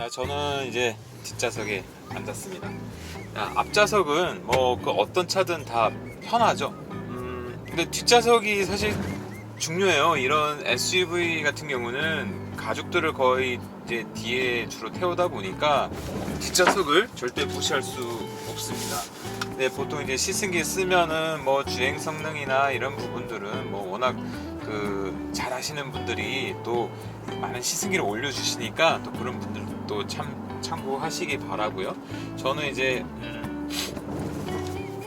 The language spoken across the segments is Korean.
자, 저는 이제 뒷좌석에 앉았습니다. 야, 앞좌석은 뭐 그 어떤 차든 다 편하죠. 음, 근데 뒷좌석이 사실 중요해요. 이런 SUV 같은 경우는 가족들을 거의 이제 뒤에 주로 태우다 보니까 뒷좌석을 절대 무시할 수 없습니다. 네, 보통 이제 시승기 쓰면은 뭐 주행 성능이나 이런 부분들은 뭐 워낙 그 잘하시는 분들이 또 많은 시승기를 올려주시니까 또 그런 분들 도 참 참고하시기 바라고요. 저는 이제 음,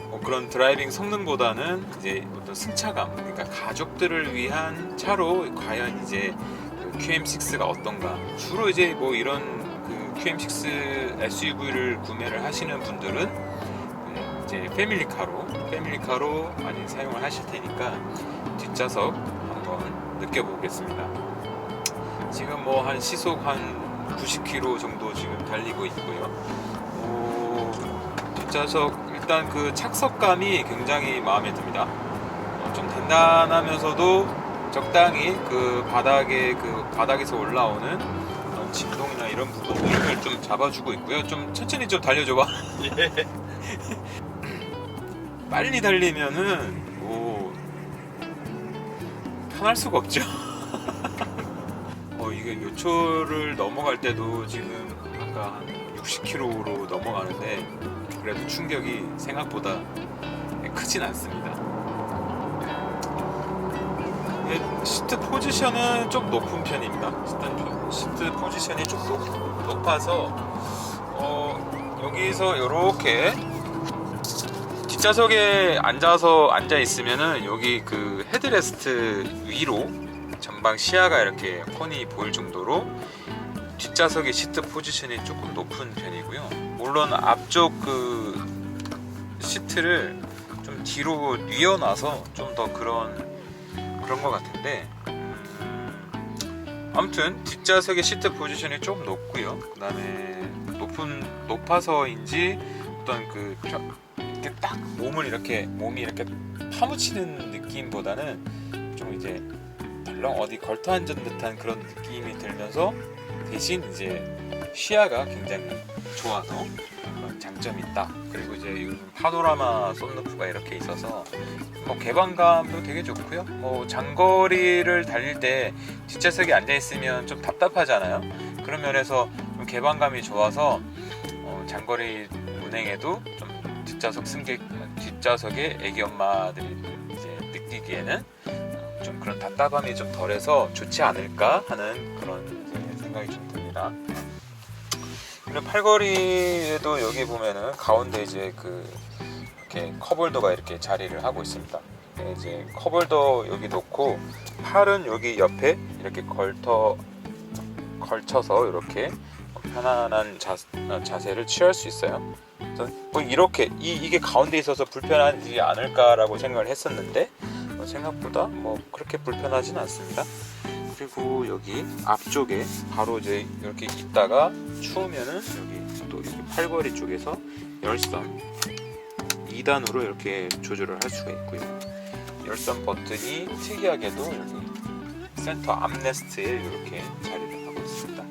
뭐 그런 드라이빙 성능보다는 이제 어떤 승차감, 그러니까 가족들을 위한 차로 과연 이제 그 QM6가 어떤가. 주로 이제 뭐 이런 그 QM6 SUV를 구매를 하시는 분들은 음, 이제 패밀리카로 패밀리카로 많이 사용을 하실 테니까 뒷좌석 한번 느껴보겠습니다. 지금 뭐 한 시속 한 90km 정도 지금 달리고 있고요. 오, 뒷좌석 일단 그 착석감이 굉장히 마음에 듭니다. 어, 좀 단단하면서도 적당히 그 바닥에 그 바닥에서 올라오는 진동이나 이런 부분들을 좀 잡아주고 있고요. 좀 천천히 좀 달려줘봐. 빨리 달리면은 뭐 편할 수가 없죠. 어 이게 요초를 넘어갈 때도 지금 아까 한 60km로 넘어가는데 그래도 충격이 생각보다 크진 않습니다. 이게 시트 포지션은 좀 높은 편입니다. 시트, 포지션이 좀 높, 높아서 어, 여기서 이렇게 뒷좌석에 앉아서 앉아 있으면은 여기 그 헤드레스트 위로 전방 시야가 이렇게 훤히 보일 정도로 뒷좌석의 시트 포지션이 조금 높은 편이고요. 물론 앞쪽 그 시트를 좀 뒤로 뉘어놔서 좀 더 그런 그런 것 같은데 음, 아무튼 뒷좌석의 시트 포지션이 좀 높고요. 그다음에 높은 높아서인지 어떤 그 펴- 이렇게 딱 몸을 이렇게 몸이 이렇게 파묻히는 느낌보다는 좀 이제 덜렁 어디 걸터 앉은 듯한 그런 느낌이 들면서 대신 이제 시야가 굉장히 좋아서 그런 장점이 있다. 그리고 이제 이 파노라마 썬루프가 이렇게 있어서 뭐 개방감도 되게 좋고요. 뭐 장거리를 달릴 때 뒷좌석에 앉아 있으면 좀 답답하잖아요. 그런 면에서 좀 개방감이 좋아서 어, 장거리 운행에도 좀 뒷좌석 승객 뒷좌석에 애기 엄마들이 이제 느끼기에는 어, 좀 그런 답답함이 좀 덜해서 좋지 않을까 하는 그런 생각이 좀 듭니다. 그리고 팔걸이에도 여기 보면은 가운데 이제 그 이렇게 컵홀더가 이렇게 자리를 하고 있습니다. 네, 이제 컵홀더 여기 놓고 팔은 여기 옆에 이렇게 걸터 걸쳐서 이렇게 편안한 자, 자세를 취할 수 있어요. 뭐 이렇게 이, 이게 가운데 있어서 불편하지 않을까라고 생각을 했었는데 어, 생각보다 뭐 그렇게 불편하진 않습니다. 그리고 여기 앞쪽에 바로 이제 이렇게 있다가 추우면은 여기 또 여기 팔걸이 쪽에서 열선 2단으로 이렇게 조절을 할 수가 있고요. 열선 버튼이 특이하게도 여기 센터 암레스트에 이렇게 자리를 하고 있습니다.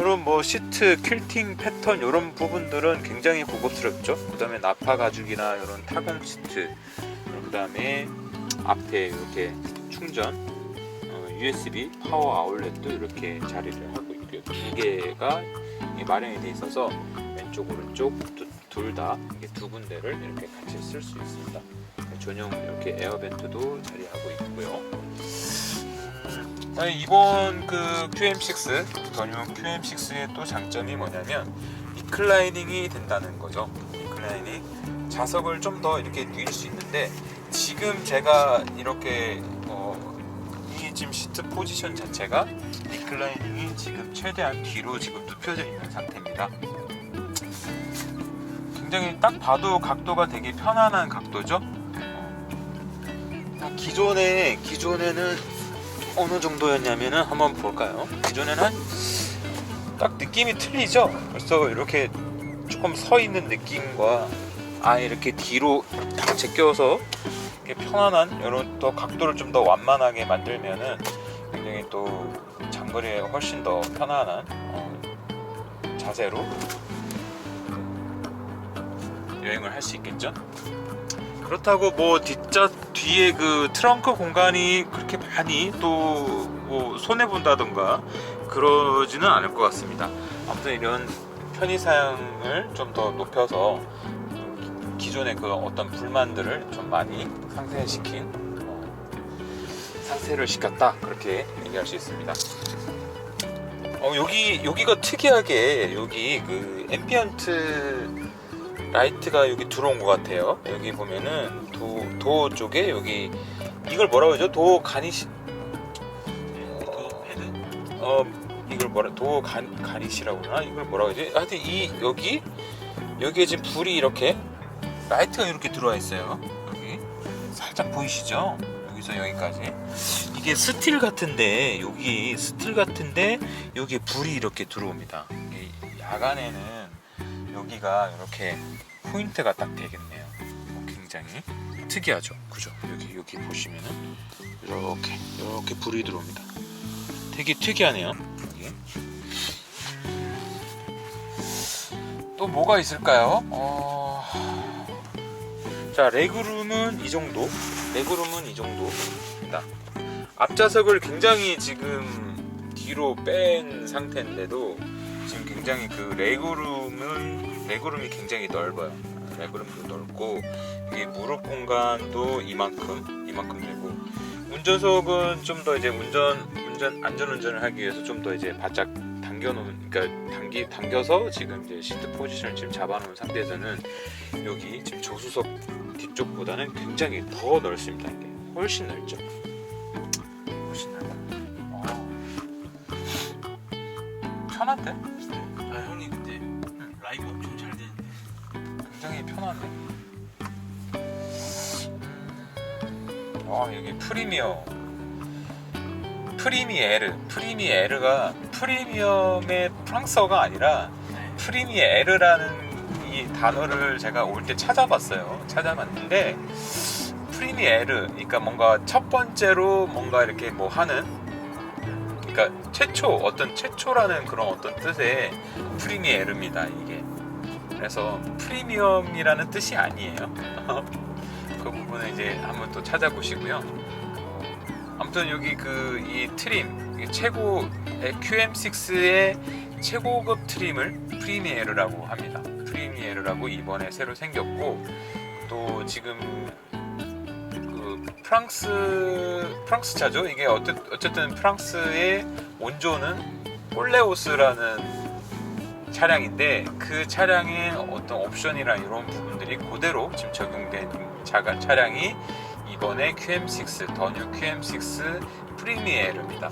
이런 뭐 시트 퀼팅 패턴 이런 부분들은 굉장히 고급스럽죠. 그 다음에 나파 가죽이나 이런 타공 시트, 그 다음에 앞에 이렇게 충전 어, USB 파워 아울렛도 이렇게 자리를 하고 있고요. 두 개가 마련이 돼 있어서 왼쪽 오른쪽 둘다 두 군데를 이렇게 같이 쓸 수 있습니다. 전용 이렇게 에어벤트도 자리하고 있고요. 이번 그 QM6 전용 QM6의 또 장점이 뭐냐면 리클라이닝이 된다는 거죠. 리클라이닝 좌석을 좀 더 이렇게 누일 수 있는데 지금 제가 이렇게 어, 이 지금 시트 포지션 자체가 리클라이닝이 지금 최대한 뒤로 지금 눕혀져 있는 상태입니다. 굉장히 딱 봐도 각도가 되게 편안한 각도죠. 어, 기존에 기존에는 어느 정도였냐면은 한번 볼까요? 기존에는 한딱 느낌이 틀리죠. 벌써 이렇게 조금 서 있는 느낌과 아예 이렇게 뒤로 딱 제껴서 이렇게 편안한 이런 또 각도를 좀 더 완만하게 만들면은 굉장히 또 장거리에 훨씬 더 편안한 어, 자세로 여행을 할 수 있겠죠. 그렇다고 뭐 뒷자 뒤에 그 트렁크 공간이 그렇게 많이 또 뭐 손해 본다던가 그러지는 않을 것 같습니다. 아무튼 이런 편의 사양을 좀 더 높여서 기존의 그 어떤 불만들을 좀 많이 상쇄시킨 어, 상쇄를 시켰다 그렇게 얘기할 수 있습니다. 어 여기 여기가 특이하게 여기 그 앰비언트 라이트가 여기 들어온 것 같아요. 여기 보면은 도, 도 쪽에 여기 이걸 뭐라고 하죠? 도 가니시? 어 이걸 뭐라 도 간, 가니시라고 하나? 이걸 뭐라고 하지? 하여튼 이 여기 여기에 지금 불이 이렇게 라이트가 이렇게 들어와 있어요. 여기 살짝 보이시죠? 여기서 여기까지 이게 스틸 같은데 여기 스틸 같은데 여기에 불이 이렇게 들어옵니다. 이게 야간에는 여기가 이렇게 포인트가 딱 되겠네요. 어, 굉장히 특이하죠, 그죠? 여기 여기 보시면은 이렇게 이렇게 불이 들어옵니다. 되게 특이하네요. 여기. 또 뭐가 있을까요? 어... 자 레그룸은 이 정도. 레그룸은 이 정도입니다. 앞좌석을 굉장히 지금 뒤로 뺀 상태인데도 지금 굉장히 그 레그룸은 레그룸이 굉장히 넓어요. 레그룸도 넓고 이게 무릎 공간도 이만큼 이만큼 되고 운전석은 좀 더 이제 운전 운전 안전 운전을 하기 위해서 좀 더 이제 바짝 당겨 놓은 그러니까 당기 당겨서 지금 이제 시트 포지션을 지금 잡아 놓은 상태에서는 여기 지금 조수석 뒤쪽보다는 굉장히 더 넓습니다. 이게 훨씬 넓죠. 훨씬 넓어. 어. 편한데? 아 형님 근데 라이브 엄청 잘 되는데 굉장히 편하네. 와 여기 프리미어 프리미에르 프리미에르가 프리미엄의 프랑스어가 아니라 네. 프리미에르라는 이 단어를 제가 올 때 찾아봤어요. 찾아봤는데 프리미에르 그러니까 뭔가 첫 번째로 뭔가 이렇게 뭐 하는 그러니까 최초 어떤 최초라는 그런 어떤 뜻의 프리미에르입니다 이게. 그래서 프리미엄이라는 뜻이 아니에요. 그 부분은 이제 한번 또 찾아보시고요. 아무튼 여기 그 이 트림 최고 QM6의 최고급 트림을 프리미에르라고 합니다. 프리미에르라고 이번에 새로 생겼고 또 지금 그 프랑스 프랑스 차죠. 이게 어쨌, 어쨌든 프랑스의 원조는 폴레오스라는 차량인데 그 차량의 어떤 옵션이나 이런 부분들이 그대로 지금 적용된 자가 차량이 이번에 QM6 더뉴 QM6 프리미에르입니다.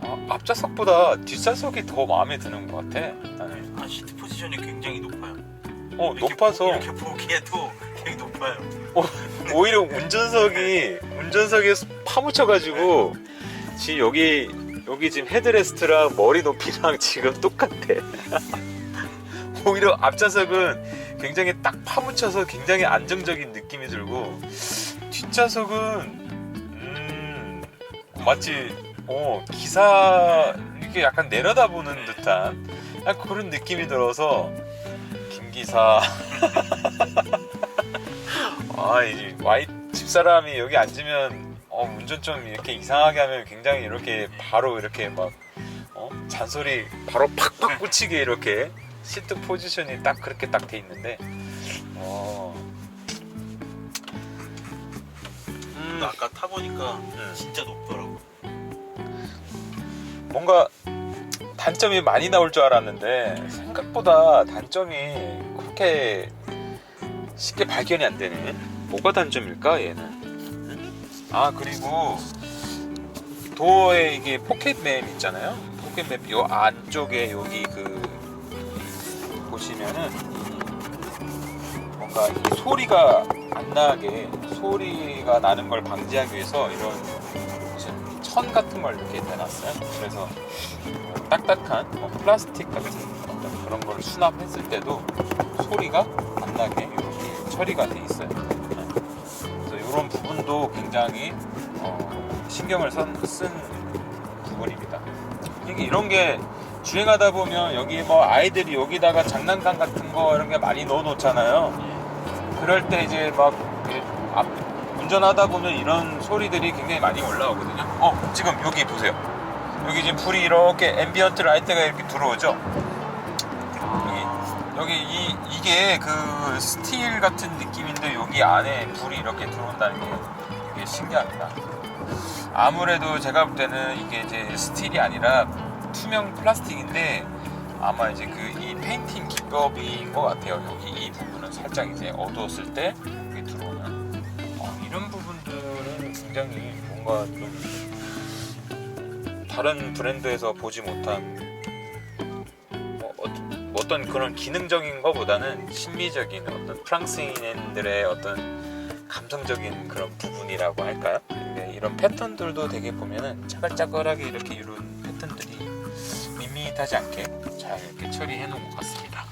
어, 앞좌석보다 뒷좌석이 더 마음에 드는 것 같아. 나는. 아 시트 포지션이 굉장히 높아요 어 이렇게 높아서 보, 이렇게 보기에도 되게 높아요 오히려 운전석이 운전석에 파묻혀가지고 지금 여기 여기 지금 헤드레스트랑 머리 높이랑 지금 똑같아. 오히려 앞좌석은 굉장히 딱 파묻혀서 굉장히 안정적인 느낌이 들고 뒷좌석은 음 마치 어 기사 이렇게 약간 내려다보는 듯한 그런 느낌이 들어서 김 기사 아, 이 와이 집사람이 여기 앉으면 어, 운전 좀 이렇게 이상하게 하면 굉장히 이렇게 바로 이렇게 막 어? 잔소리 바로 팍팍 꽂히게 이렇게 시트 포지션이 딱 그렇게 딱 돼 있는데 어. 음, 아까 타보니까 음. 진짜 높더라고 뭔가 단점이 많이 나올 줄 알았는데 생각보다 단점이 그렇게 쉽게 발견이 안 되네. 뭐가 단점일까 얘는? 응? 아 그리고 도어에 이게 포켓맵 있잖아요. 포켓맵 요 안쪽에 여기 그 보시면은 이 뭔가 이 소리가 안 나게 소리가 나는 걸 방지하기 위해서 이런 무슨 천 같은 걸 이렇게 내놨어요. 그래서 어, 딱딱한 뭐 플라스틱 같은 어떤 그런 걸 수납했을 때도 소리가 안 나게 이렇게 처리가 돼 있어요. 네. 그래서 이런 부분도 굉장히 어, 신경을 쓴, 쓴 부분입니다. 이게 이런 게 주행하다 보면 여기 뭐 아이들이 여기다가 장난감 같은 거 이런 게 많이 넣어 놓잖아요. 그럴 때 이제 막 운전하다 보면 이런 소리들이 굉장히 많이 올라오거든요. 어, 지금 여기 보세요. 여기 지금 불이 이렇게 앰비언트 라이트가 이렇게 들어오죠. 여기 여기 이 이게 그 스틸 같은 느낌인데 여기 안에 불이 이렇게 들어온다는 게 되게 신기합니다. 아무래도 제가 볼 때는 이게 이제 스틸이 아니라 투명 플라스틱인데 아마 이제 그 이 페인팅 기법인 것 같아요. 여기 이 부분은 살짝 이제 어두웠을 때 이게 들어오는 어, 이런 부분들은 굉장히 뭔가 좀 다른 브랜드에서 보지 못한 뭐 어, 어떤 그런 기능적인 것보다는 심미적인 어떤 프랑스인들의 어떤 감성적인 그런 부분이라고 할까요? 근데 이런 패턴들도 되게 보면은 짜글짜글하게 이렇게 패턴들이 밋밋하지 않게 잘 이렇게 처리해 놓은 것 같습니다.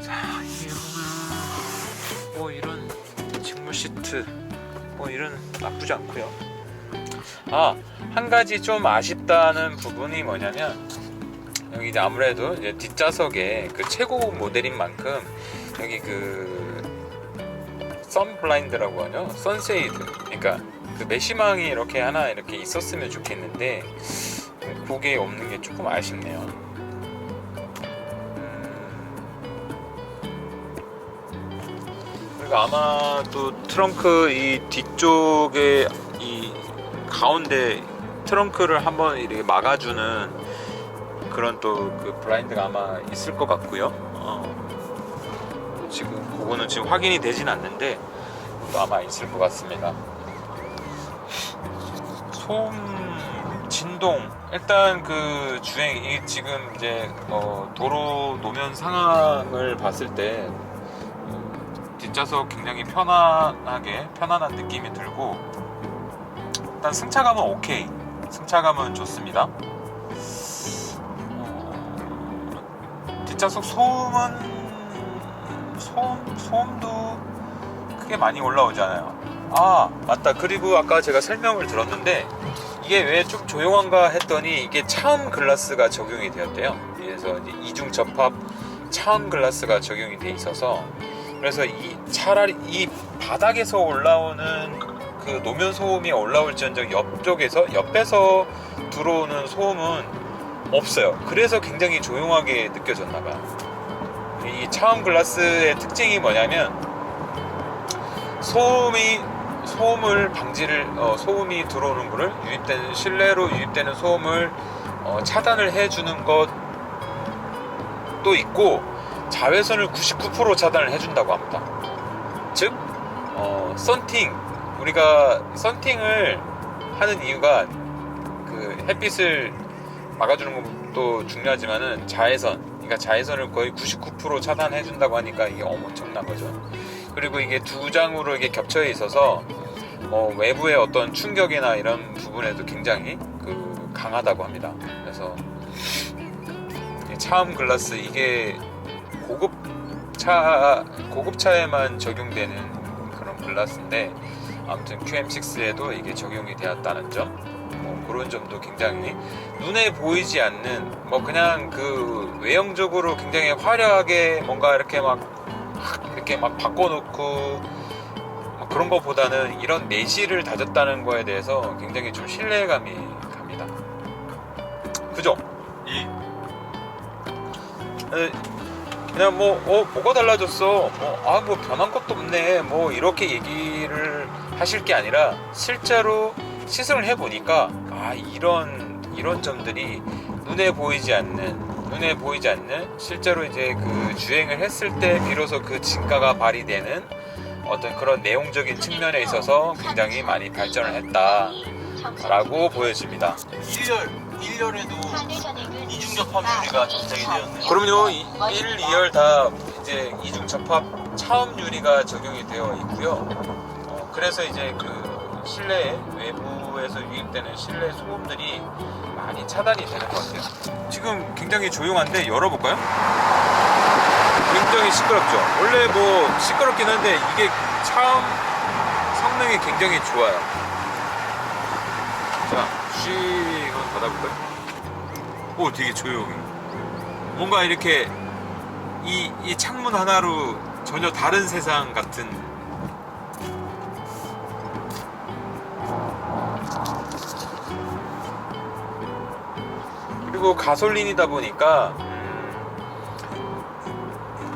자, 이게 보면 뭐 이런 직물 시트 뭐 이런 나쁘지 않고요. 아, 한 가지 좀 아쉽다는 부분이 뭐냐면 여기 이제 아무래도 이제 뒷좌석에 그 최고급 모델인 만큼 여기 그 선블라인드라고 하죠 선세이드 그러니까 그 메시망이 이렇게 하나 이렇게 있었으면 좋겠는데 그게 없는 게 조금 아쉽네요 음. 그리고 아마 또 트렁크 이 뒤쪽에 이 가운데 트렁크를 한번 이렇게 막아주는 그런 또 그 블라인드가 아마 있을 것 같고요. 어, 지금 그거는 지금 확인이 되진 않는데 또 아마 있을 것 같습니다. 소음 진동 일단 그 주행 이 지금 이제 어, 도로 노면 상황을 봤을 때 어, 뒷좌석 굉장히 편안하게 편안한 느낌이 들고 일단 승차감은 오케이 승차감은 좋습니다. 어, 뒷좌석 소음은 소음 소음도 크게 많이 올라오잖아요. 아 맞다. 그리고 아까 제가 설명을 들었는데 이게 왜 좀 조용한가 했더니 이게 차음 글라스가 적용이 되었대요. 그래서 이중 접합 차음 글라스가 적용이 돼 있어서 그래서 이 차라리 이 바닥에서 올라오는 그 노면 소음이 올라올지언정 옆쪽에서 옆에서 들어오는 소음은 없어요. 그래서 굉장히 조용하게 느껴졌나 봐요. 이 차음 글라스의 특징이 뭐냐면 소음이 소음을 방지를 어, 소음이 들어오는 거를 유입되는 실내로 유입되는 소음을 어, 차단을 해주는 것도 있고 자외선을 99% 차단을 해준다고 합니다. 즉 어, 썬팅 우리가 썬팅을 하는 이유가 그 햇빛을 막아주는 것도 중요하지만은 자외선 그러니까 자외선을 거의 99% 차단해 준다고 하니까 이게 엄청난 거죠. 그리고 이게 두 장으로 이게 겹쳐 있어서 뭐 외부의 어떤 충격이나 이런 부분에도 굉장히 그 강하다고 합니다. 그래서 이 차음 글라스 이게 고급 차 고급 차에만 적용되는 그런 글라스인데 아무튼 QM6에도 이게 적용이 되었다는 점, 뭐 그런 점도 굉장히 눈에 보이지 않는 뭐 그냥 그 외형적으로 굉장히 화려하게 뭔가 이렇게 막 이렇게 막 바꿔놓고 뭐 그런 것보다는 이런 내실을 다졌다는 거에 대해서 굉장히 좀 신뢰감이 갑니다. 그죠? 예. 에, 그냥 뭐, 어, 뭐가 달라졌어? 뭐, 아, 뭐 변한 것도 없네. 뭐 이렇게 얘기를 하실 게 아니라 실제로 시승을 해보니까 아, 이런, 이런 점들이 눈에 보이지 않는, 눈에 보이지 않는 실제로 이제 그 주행을 했을 때 비로소 그 진가가 발휘되는 어떤 그런 내용적인 측면에 있어서 굉장히 많이 발전을 했다라고 보여집니다. 1열 1열에도 이중 접합 유리가 장착이 되었네요. 그럼요. 1, 2열 다 이제 이중 접합 차음 유리가 적용이 되어 있고요. 어, 그래서 이제 그 실내 외부에서 유입되는 실내 소음들이 많이 차단이 되는 것 같아요. 지금 굉장히 조용한데 열어볼까요? 굉장히 시끄럽죠. 원래 뭐 시끄럽긴 한데 이게 차음 성능이 굉장히 좋아요. 자, 쉬 한번 닫아볼까요? 오, 되게 조용해. 뭔가 이렇게 이, 이 창문 하나로 전혀 다른 세상 같은 그리고 가솔린이다 보니까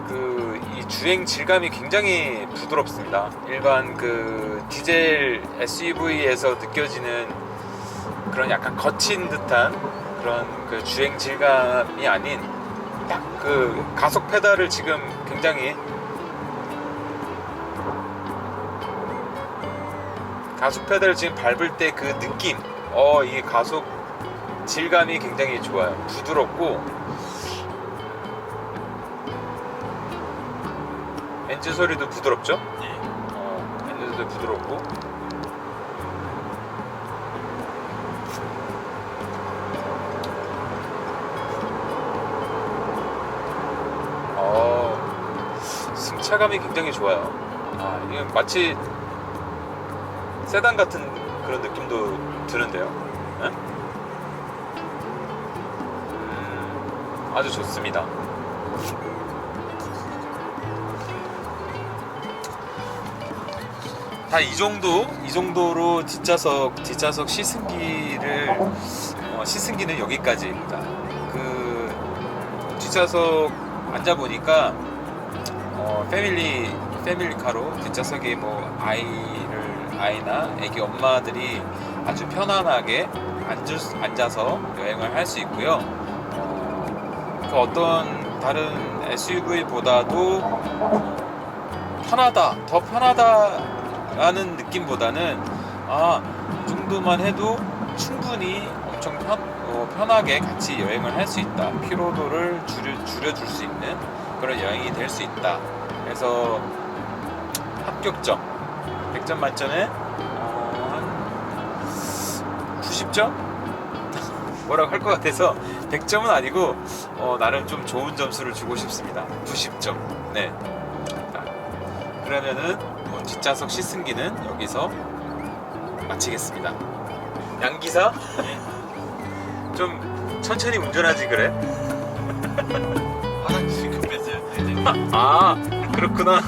그 이 주행 질감이 굉장히 부드럽습니다. 일반 그 디젤 SUV에서 느껴지는 그런 약간 거친 듯한 그런 그 주행 질감이 아닌 딱 그 가속 페달을 지금 굉장히 가속 페달을 지금 밟을 때 그 느낌 어 이게 가속 질감이 굉장히 좋아요 부드럽고 엔진 소리도 부드럽죠 네. 어, 엔진 소리도 부드럽고 어, 승차감이 굉장히 좋아요. 아, 이게 마치 세단 같은 그런 느낌도 드는데요. 응? 아주 좋습니다. 다 이 정도, 이 정도로 뒷좌석, 뒷좌석 시승기를 어, 시승기는 여기까지입니다. 그 뒷좌석 앉아 보니까 어, 패밀리 패밀리카로 뒷좌석에 뭐 아이를 아이나 아기 엄마들이 아주 편안하게 앉을, 수- 앉아서 여행을 할 수 있고요. 어, 그 어떤 다른 SUV보다도 편하다, 더 편하다라는 느낌보다는 아, 이 정도만 해도 충분히 엄청 편, 어, 편하게 같이 여행을 할 수 있다. 피로도를 줄여, 줄여줄 수 있는 그런 여행이 될 수 있다. 그래서 합격점 100점 만점에 어, 한 90점? 뭐라고 할 것 같아서 100점은 아니고 어, 나름 좀 좋은 점수를 주고 싶습니다. 90점. 네. 자, 그러면은 뭐 뒷좌석 시승기는 여기서 마치겠습니다. 양기사 좀 천천히 운전하지 그래? 화장실 급했어요. 네. 아 그렇구나.